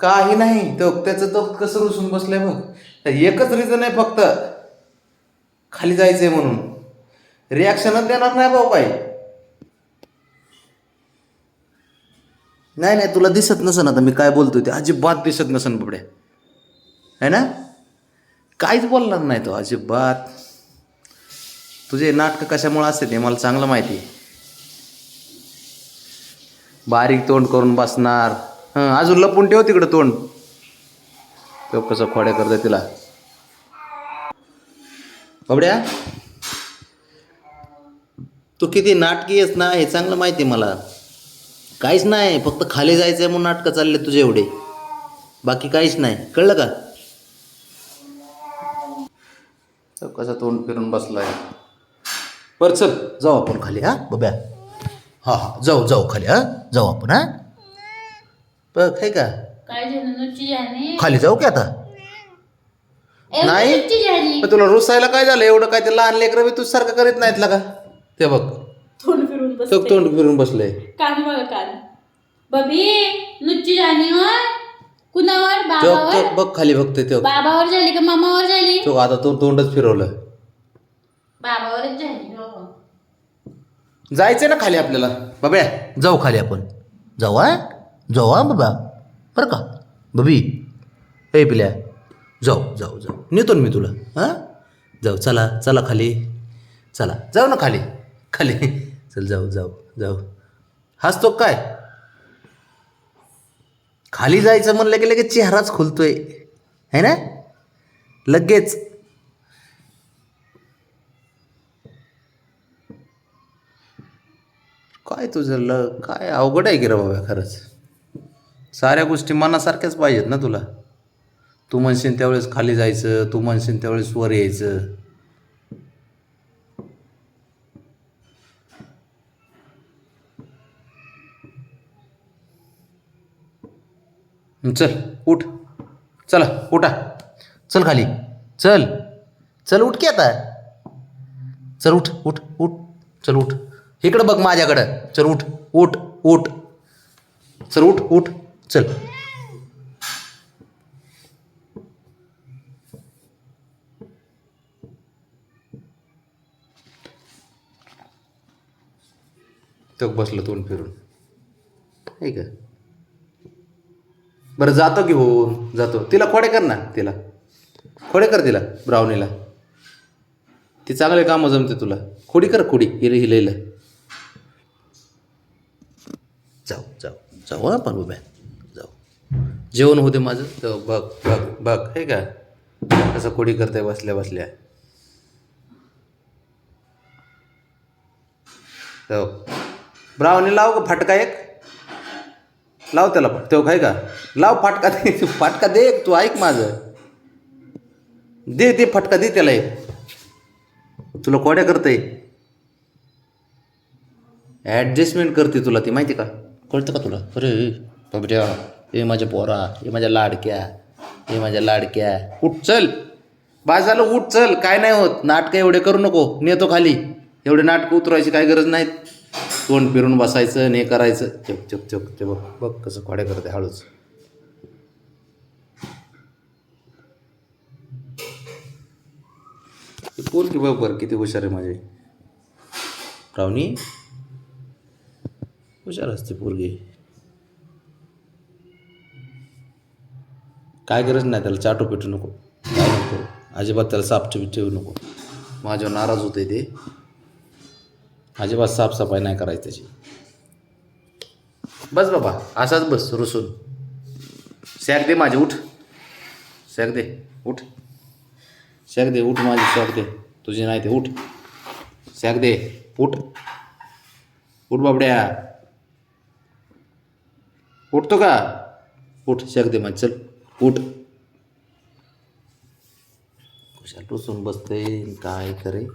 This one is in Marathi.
काही नाही. तो त्याचं तो कसं रुसून बसलंय बघ. तर एकच रिझन आहे फक्त. खाली जायचंय म्हणून. रिॲक्शनच देणार नाही भाऊ काही नाही नाही तुला दिसत नसन आता मी काय बोलतोय ते. अजिबात दिसत नसन बाबड्या. है ना? काहीच बोलणार नाही तो अजिबात. तुझे नाटकं कशामुळे असते ते मला चांगलं माहिती आहे. बारीक तोंड करून बसणार. हां अजून लपून ठेव तिकडं तोंड. तो कसं खोड्या करतोय तिला. बबड्या तू किती नाटकी आहेस ना हे चांगलं माहिती आहे मला. काहीच नाही फक्त खाली जायचं आहे म्हणून नाटकं चालले तुझे एवढे. बाकी काहीच नाही. कळलं का? तो कसा तोंड फिरून बसलाय. बरं चल जाऊ आपण खाली हा बब्या. हा हा जाऊ जाऊ खाली हा जाऊ आपण हा. बघ आहे का? काय झालं? नुची जाणे खाली जाऊ की आता? नाही. नुची झाली. पण तुला रुसायला काय झालं? एवढं काय ते लहान लेकरं बी तू सारखं करीत नाहीत का ते बघ. तोंड फिरून बस तोंड फिरून बसले. कान बघ कान. बबी नुची कुणावर? बाबावर? बघ खाली बघतोय तो. बाबावर झाली का मामावर झाली? तो आता तो तोंडच फिरवलं. बाबावरच झाली. हो हो. जायचंय ना खाली आपल्याला. बाब्या जाऊ खाली आपण. जाऊ हा? जाऊ हा बाबा. बरं का? बबी ए पिल्या. जाऊ जाऊ जाऊ. नेतो ना मी तुला. हां? जाऊ चला चला खाली. चला. जाऊ ना खाली. खाली. चल जाऊ जाऊ जाऊ. हसतो काय? खाली जायचं म्हणलं की लगेच चेहराच खुलतोय. है ना? लगेच. काय तुझं ल काय अवघड आहे की रे बाबा खरंच? साऱ्या गोष्टी मनासारख्याच पाहिजेत ना तुला? तू म्हणशील त्यावेळेस खाली जायचं तू म्हणशील त्यावेळेस वर यायचं. चल उठ. चला उठा. चल खाली. चल. चल उठ की आता? चल उठ उठ उठ. चल उठ. इकडं बघ माझ्याकडं. चल उठ उठ उठ. चल उठ उठ. चल. तो बसलं तोंड फिरून. आहे का? बरं जातो की हो जातो. तिला खोडे कर ना तिला. खोडे कर तिला ब्रावणीला ती चांगले कामं जमते तुला. खोडी कर खोडी हिरे हिलेला. जाऊ जाऊ जाऊ आपण पण उभ्या जेवण होते माझं. तर बघ बघ बघ हे का? कसं कोडी करताय बसल्या बसल्या. जाऊ लाव का फाटका एक. लाव त्याला पण तो काय का? लाव फाटका दे फाटका दे एक तू ऐक माझं. दे दे फटका दे त्याला एक. तुला कोड्या करते ॲडजस्टमेंट करते तुला ती माहिती का? कळतं का तुला? अरे बबड्या हे माझ्या पोरा हे माझ्या लाडक्या हे माझ्या लाडक्या. उठ चल. बाज झालं उठ चल. काय नाही होत. नाटकं एवढे करू नको. नेतो खाली. एवढे नाटकं उतरायची काय गरज नाहीत. तोंड फिरून बसायचं ने करायचं. चक चक चक ते बघ बघ कसं खोड्या करते हळूच. पोरगी बघ बरं किती हुशार आहे माझी. रावणी हुशार असते पोरगी. काय गरज नाही त्याला चाटू पेटू नको. काय नको अजिबात त्याला सापची ठेवू नको. माझ्यावर नाराज होते ते. अजिबात साफसफाई नाही करायची त्याची. बस बाबा असाच बस रुसून. सॅक दे माझे उठ. सॅक दे उठ. सॅक दे उठ माझी सॅक दे. तुझी नाही ते उठ. सॅक दे उठ. उठ बाबड्या. उठतो का? उठ सॅक दे माझी चल. उठ. कुशाल रुसून बसते काय करे?